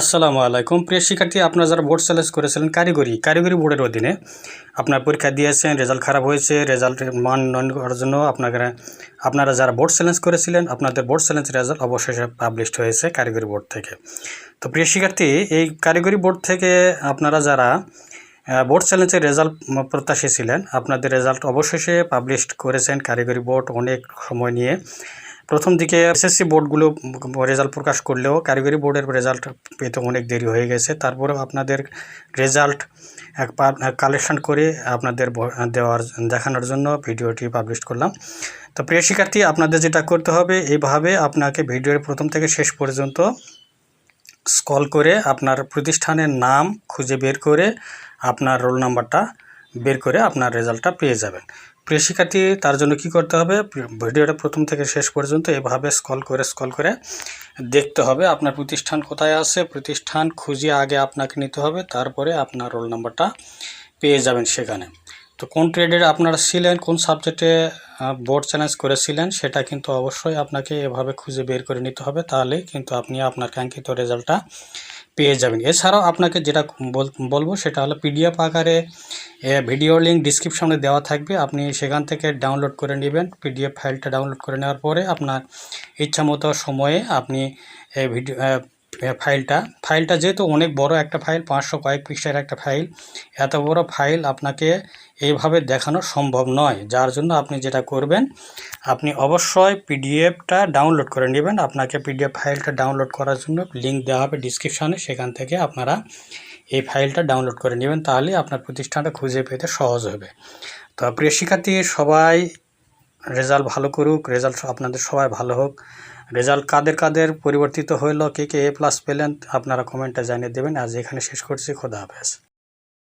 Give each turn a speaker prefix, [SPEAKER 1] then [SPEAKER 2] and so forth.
[SPEAKER 1] আসসালামু আলাইকুম। প্রিয় শিক্ষার্থী, আপনারা যারা বোর্ড চ্যালেঞ্জ করেছিলেন কারিগরি কারিগরি বোর্ডের অধীনে আপনার পরীক্ষা দিয়েছেন, রেজাল্ট খারাপ হয়েছে, রেজাল্টের মান উন্নয়ন করার জন্য আপনাকে, আপনারা যারা বোর্ড চ্যালেঞ্জ করেছিলেন, আপনাদের বোর্ড চ্যালেঞ্জ রেজাল্ট অবশেষে পাবলিশড হয়েছে কারিগরি বোর্ড থেকে। তো প্রিয় শিক্ষার্থী, এই কারিগরি বোর্ড থেকে আপনারা যারা বোর্ড চ্যালেঞ্জের রেজাল্ট প্রত্যাশী ছিলেন, আপনাদের রেজাল্ট অবশেষে পাবলিশড করেছেন কারিগরি বোর্ড অনেক সময় নিয়ে। প্রথম দিকে এসএসসি বোর্ডগুলো রেজাল্ট প্রকাশ করলেও কারিগরি বোর্ডের রেজাল্ট পেতে অনেক দেরি হয়ে গেছে। তারপরেও আপনাদের রেজাল্ট এক কালেকশন করে আপনাদের দেওয়ার, দেখানোর জন্য ভিডিওটি পাবলিশ করলাম। তো প্রিয় শিক্ষার্থী, আপনাদের যেটা করতে হবে এইভাবে আপনাকে ভিডিওর প্রথম থেকে শেষ পর্যন্ত স্কল করে আপনার প্রতিষ্ঠানের নাম খুঁজে বের করে আপনার রোল নাম্বারটা বের করে আপনার রেজাল্টটা পেয়ে যাবেন। প্রিয় শিক্ষার্থী, তার জন্য কি করতে হবে? ভিডিওটা প্রথম থেকে শেষ পর্যন্ত এভাবে স্কল করে স্কল করে দেখতে হবে আপনার প্রতিষ্ঠান কোথায় আছে। প্রতিষ্ঠান খুঁজে আগে আপনাকে নিতে হবে, তারপরে আপনার রোল নাম্বারটা পেয়ে যাবেন সেখানে। তো কোন ট্রেডের আপনারা ছিলেন, কোন সাবজেক্টে বোর্ড চ্যালেঞ্জ করেছিলেন সেটা কিন্তু অবশ্যই আপনাকে এভাবে খুঁজে বের করে নিতে হবে। তাহলে কিন্তু আপনি আপনার কাঙ্ক্ষিত রেজাল্টটা পেয়ে যাবেন। এছাড়াও আপনাকে যেটা বল- বলব সেটা হলো পিডিএফ আকারে ভিডিও লিঙ্ক ডিসক্রিপশনে দেওয়া থাকবে। আপনি সেখান থেকে ডাউনলোড করে নেবেন পিডিএফ ফাইলটা ডাউনলোড করে নেওয়ার পরে আপনার ইচ্ছামতো সময়ে আপনি ভিডিও ফাইলটা। ফাইলটা যেহেতু অনেক বড় একটা ফাইল, পাঁচশো কয়েক পৃষ্ঠার একটা ফাইল, এত বড় ফাইল আপনাকে এইভাবে দেখানো সম্ভব নয়। যার জন্য আপনি যেটা করবেন, আপনি অবশ্যই পিডিএফটা ডাউনলোড করে নেবেন। আপনাকে পিডিএফ ফাইলটা ডাউনলোড করার জন্য লিঙ্ক দেওয়া হবে ডিসক্রিপশানে। সেখান থেকে আপনারা এই ফাইলটা ডাউনলোড করে নেবেন, তাহলে আপনার প্রতিষ্ঠানটা খুঁজে পেতে সহজ হবে। তো প্রিয় শিক্ষার্থী, সবাই রেজাল্ট ভালো করুক, রেজাল্ট আপনাদের সবাই ভালো হোক। রেজাল্ট কাদের কাদের পরিবর্তিত হইল, কে কে এ প্লাস পেলেন, আপনারা কমেন্টে জানিয়ে দেবেন। আজ এখানে শেষ করছি। খোদা হাফেজ।